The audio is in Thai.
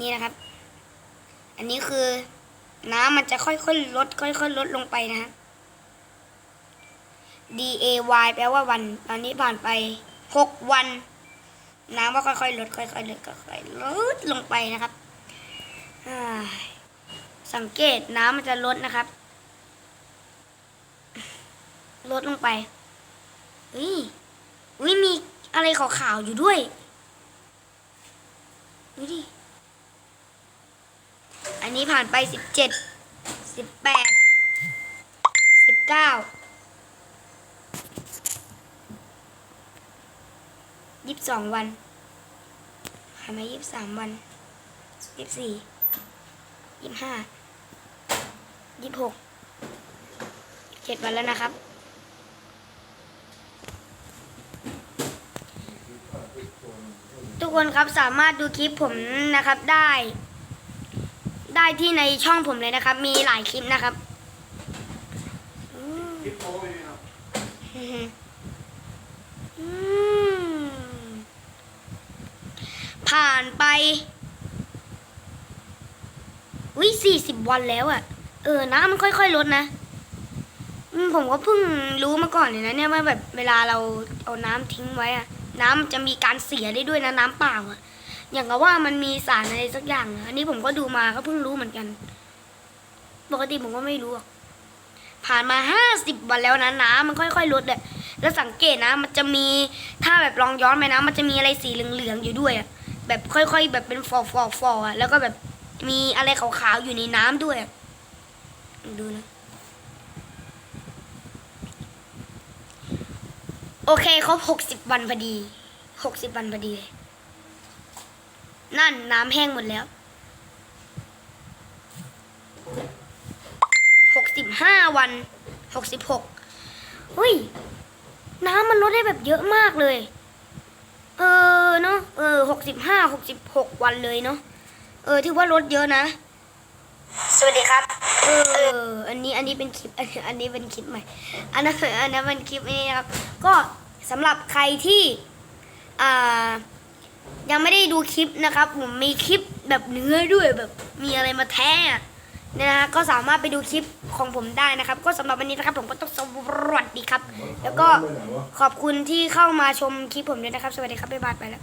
นี่นะครับ อันนี้คือน้ำมันจะค่อยๆลด ค่อยๆลดลงไปนะฮะ D A Y แปลว่าวัน ตอนนี้ผ่านไปหกวัน น้ำก็ค่อยๆลดค่อยๆลดค่อยๆลดลงไปนะครับสังเกตน้ำมันจะลดนะครับ ลดลงไปอุ้ยอุ้ยมีอะไรขาวๆอยู่ด้วยดูดิ อันนี้ผ่านไปสิบเจ็ดสิบแปดสิบเก้ายี่สิบสองวันผ่านมายี่สิบสามวันยี่สิบสี่ยี่สิบห้ายี่สิบหกเจ็ดวันแล้วนะครับ ทุกคนครับสามารถดูคลิปผมนะครับได้ ได้ที่ในช่องผมเลยนะครับ มีหลายคลิปนะครับคลิปโป้ไหมครับผ่านไปวิสี่สิบวันแล้วอะ่ะ เออน้ำมันค่อยๆลดนะผมก็เพิ่งรู้มาก่อนเลยนะเนี่ยว่าแบบเวลาเราเอาน้ำทิ้งไว้อะน้ำจะมีการเสียได้ด้วยนะน้ำเปล่าอะ อย่างกับว่ามันมีสารอะไรสักอย่างอะอันนี้ผมก็ดูมาก็เพิ่งรู้เหมือนกัน ปกติผมก็ไม่รู้ผ่านมาห้าสิบวันแล้วนะน้ำมันค่อยๆลดเลยแล้วสังเกตนะ มันจะมีถ้าแบบลองย้อนไปนะ มันจะมีอะไรสีเหลืองๆอยู่ด้วยอะแบบค่อยๆ แบบเป็นฟอฟอฟอๆอะแล้วก็แบบมีอะไรขาวๆอยู่ในน้ำด้วยดูนะโอเคครบหกสิบวันพอดีหกสิบวันพอดีเลย นั่นน้ำแห้งหมดแล้วหกสิบห้าวันหกสิบหกเฮ้ย น้ำมันลดได้แบบเยอะมากเลย เออเนาะเออหกสิบห้าหกสิบหกวันเลยเนาะเออถือว่าลดเยอะนะ สวัสดีครับ เออ อันนี้อันนี้เป็นคลิป อันนี้เป็นคลิปใหม่ อันนั้นอันนั้นเป็นคลิปนี้นะครับ ก็สำหรับใครที่ อ่า ยังไม่ได้ดูคลิปนะครับ ผมมีคลิปแบบเนื้อด้วยแบบมีอะไรมาแท้อะนะฮะก็สามารถไปดูคลิปของผมได้นะครับ ก็สำหรับวันนี้นะครับผมก็ต้องสวัสดีครับ แล้วก็ขอบคุณที่เข้ามาชมคลิปผมด้วยนะครับ สวัสดีครับบ๊ายบายไปแล้ว